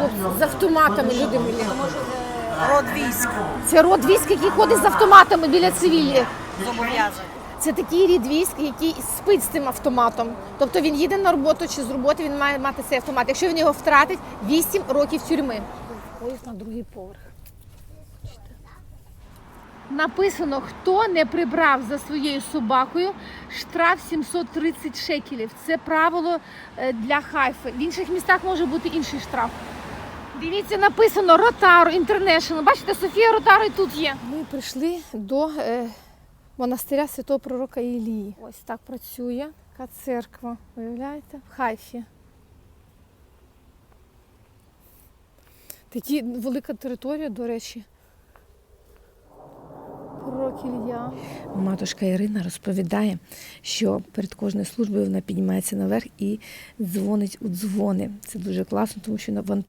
хлопці з автоматами, люди милі. Род військ Це род військ, який ходить з автоматами біля цивілі. зобов'язаний. Це такий рід військ, який спить з цим автоматом. Тобто він їде на роботу чи з роботи він має мати цей автомат. Якщо він його втратить, 8 років тюрми. Поїзд на другий поверх. Написано, хто не прибрав за своєю собакою, штраф 730 шекелів. Це правило е, для хайфи. В інших містах може бути інший штраф. Дивіться, написано Ротаро Інтернешнл. Бачите, Софія Ротаро і тут є. Ми прийшли до е, монастиря святого пророка Ілії. Ось так працює така церква. Уявляєте? В Хайфі. Такі велика територія, до речі. Пророк Ілля. Матушка Ірина розповідає, що перед кожною службою вона піднімається наверх і дзвонить у дзвони. Це дуже класно, тому що вона